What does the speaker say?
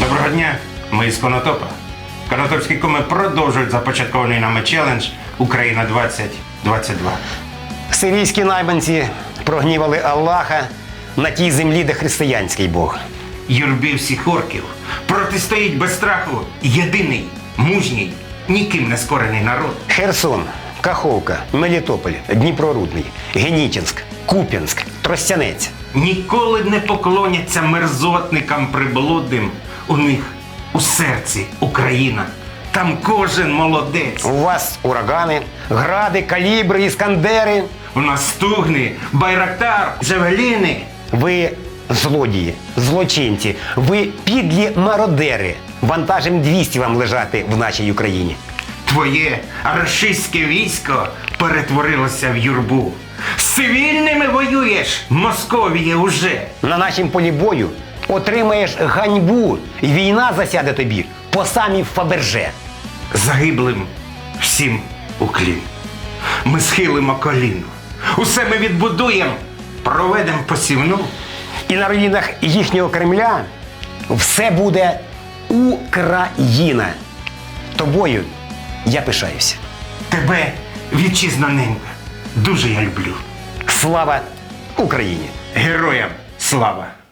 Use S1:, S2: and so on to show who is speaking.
S1: Доброго дня, ми з Конотопа. Конотопські куми продовжують започаткований нами челендж Україна 2022.
S2: Сирійські найманці прогнівали Аллаха на тій землі, де християнський Бог.
S1: Юрбі всіх орків протистоїть без страху єдиний, мужній, ніким не скорений народ.
S2: Херсон, Каховка, Мелітополь, Дніпрорудний, Генічинськ, Куп'янськ, Тростянець.
S1: Ніколи не поклоняться мерзотникам приблудним. У них у серці Україна. Там кожен молодець.
S2: У вас урагани, гради, калібри, іскандери.
S1: У нас стугни, байрактар, джавеліни.
S2: Ви злодії, злочинці, ви підлі мародери. Вантажем 200 вам лежати в нашій Україні.
S1: Твоє рашистське військо перетворилося в юрбу. З цивільними воюєш, Московіє уже.
S2: На нашім полі бою отримаєш ганьбу, і війна засяде тобі по самі Фаберже.
S1: Загиблим всім уклін. Ми схилимо коліно. Усе ми відбудуємо, проведемо посівну.
S2: І на руїнах їхнього Кремля все буде Україна. Тобою я пишаюся.
S1: Тебе, вітчизноненька, дуже я люблю.
S2: Слава Україні!
S1: Героям слава!